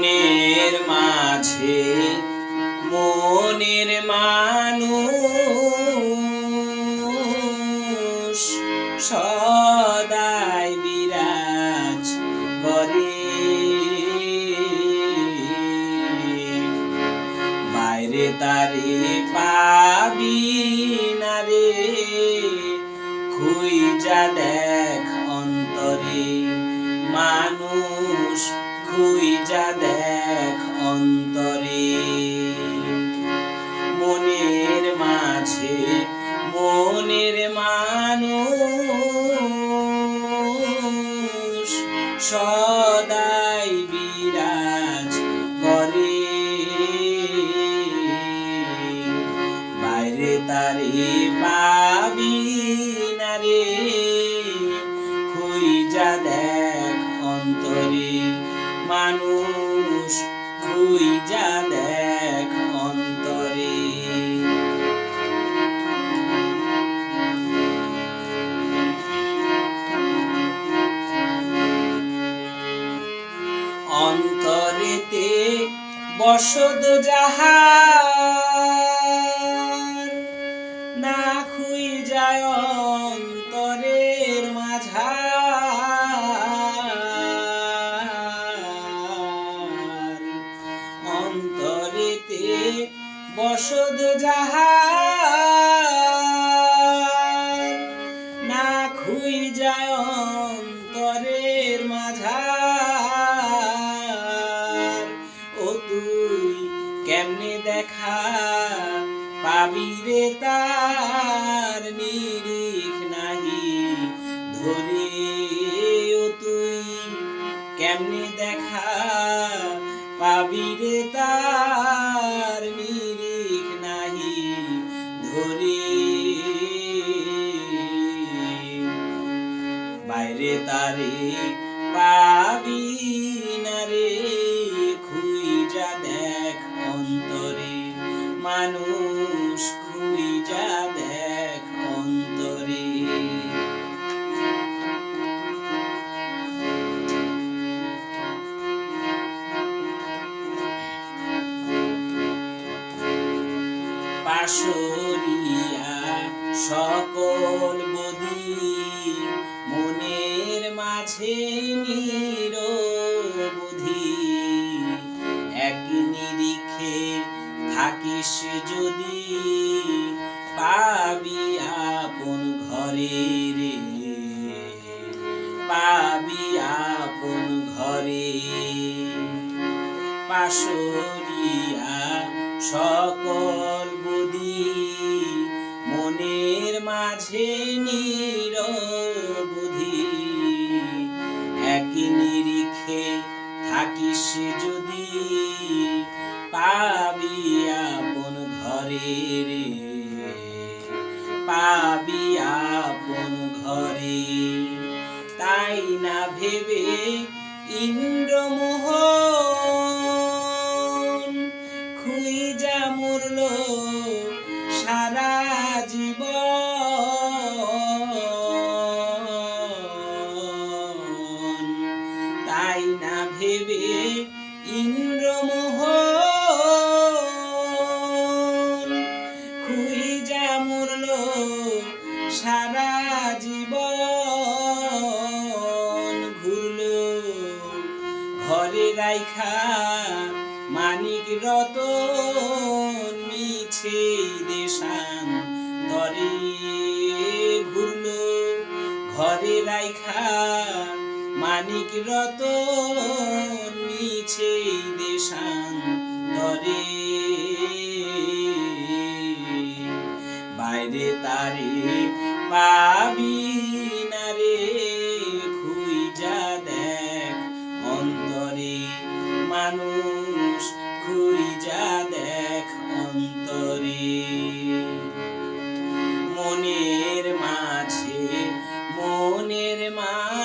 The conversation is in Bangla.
মনের মাঝে, মনের মানুষ সদাই বিরাজ করে। বাইরে তারে পাবি না রে খুই যা দেখ যা দেখ অন্তরে। মনের মাঝে মনের মানুষ সদাই বিরাজ করে। বাইরে তারে পাবি মানুষ খুই যা দেখ অন্তরে। অন্তরেতে বসত যাহার বসত যাহার, না খুই যায় অন্তরের মাঝার। ও তুই কেমনে দেখা পাবি রে তার? নিরিখ নাহি ধরে। ও তুই কেমনে দেখা পাবি রে তার? বাইরে তারে পাবি না রে খুই যা দেখ অন্তরে। মানুষ খুই যা দেখ অন্তরে। পাশরিয়া সকল বদি মাঝে নিরবধি। এক নিরিখে থাকিস যদি, পাবি আপন ঘরে রে। পাবি আপন ঘরে। পাশরিয়া সকল বুদ্ধি মনের মাঝে নিরবধি রে পাবি আপন ঘরে। তাই না ভেবে ইন্দ্রমোহন যা মরল সারা জীবন ঘুরলো। ঘরে রাইখা মানিক রতন মিছে দেশান তরে ঘুরলো। ঘরে রাইখা মানিক রতন মিছে দেশান তরে বাইরে তারে পাবি না রে খুই যা দেখ অন্তরে। মানুষ খুই যা দেখ অন্তরে। মনের মাঝে, মনের মানুষ